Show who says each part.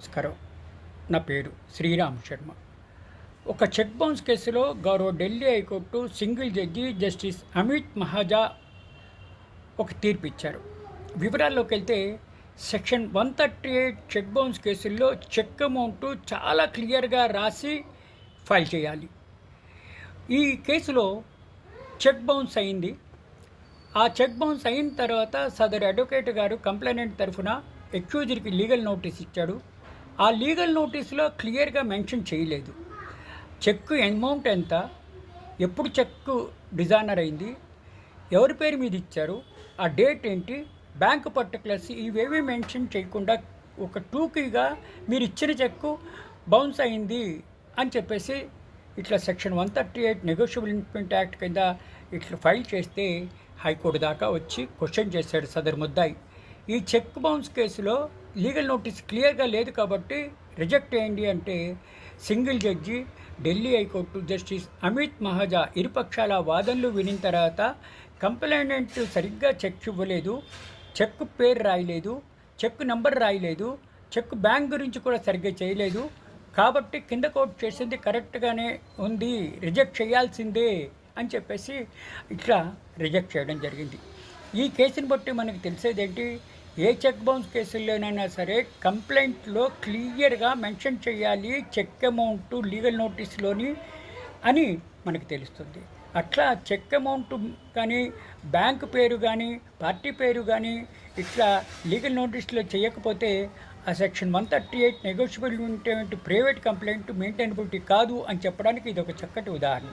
Speaker 1: నమస్కారం. నా పేరు శ్రీరామ్ శర్మ. ఒక చెక్ బౌన్స్ కేసులో గౌరవ Delhi high court single judge justice Amit Mahajan ఒక తీర్పు ఇచ్చారు. వివరాల్లోకి వెళ్తే section one thirty eight check bounce కేసుల్లో చెక్ అమౌంట్ చాలా క్లియర్గా రాసి ఫైల్ చేయాలి. ఈ కేసులో చెక్ బౌన్స్ అయింది. ఆ చెక్ బౌన్స్ అయిన తర్వాత సదరు అడ్వకేట్ గారు కంప్లైనెంట్ తరఫున ఎక్యూజర్కి లీగల్ నోటీస్ ఇచ్చాడు ఆ లీగల్ నోటీస్లో క్లియర్గా మెన్షన్ చేయలేదు. చెక్ అమౌంట్ ఎంత? ఎప్పుడు చెక్ డిజైనర్ అయింది? ఎవరి పేరు మీద ఇచ్చారు? ఆ డేట్ ఏంటి? బ్యాంక్ పర్టికులర్స్ ఇవేవి మెన్షన్ చేయకుండా ఒక టూకీగా మీరు ఇచ్చిన చెక్కు బౌన్స్ అయింది అని చెప్పేసి ఇట్లా section one thirty eight negotiable implement act కింద ఇట్లా ఫైల్ చేస్తే హైకోర్టు దాకా వచ్చి క్వశ్చన్ చేశాడు సదర్ ముద్దాయి. ఈ చెక్ బౌన్స్ కేసులో లీగల్ నోటీస్ క్లియర్గా లేదు కాబట్టి రిజెక్ట్ అయ్యండి అంటే single judge Delhi high court justice Amit Mahajan ఇరుపక్షాల వాదనలు వినిన తర్వాత కంప్లైంట్ సరిగ్గా చెక్ ఇవ్వలేదు చెక్ పేరు రాయలేదు చెక్ నంబర్ రాయలేదు చెక్ బ్యాంక్ గురించి కూడా సరిగ్గా చేయలేదు. కాబట్టి కింద కోట్ చేసింది కరెక్ట్గానే ఉంది రిజెక్ట్ చేయాల్సిందే అని చెప్పేసి ఇట్లా రిజెక్ట్ చేయడం జరిగింది. ఈ కేసుని బట్టి మనకు తెలిసేదేంటి? ఏ చెక్ బౌన్స్ కేసుల్లోనైనా సరే కంప్లైంట్లో క్లియర్గా మెన్షన్ చేయాలి చెక్ అమౌంట్ లీగల్ నోటీస్లోని అని మనకు తెలుస్తుంది. అట్లా చెక్ అమౌంట్ కానీ బ్యాంక్ పేరు కానీ పార్టీ పేరు కానీ ఇట్లా లీగల్ నోటీస్లో చేయకపోతే ఆ section one thirty eight negotiable ఉంటే ప్రైవేట్ కంప్లైంట్ మెయింటైనబిలిటీ కాదు అని చెప్పడానికి ఇది ఒక చక్కటి ఉదాహరణ.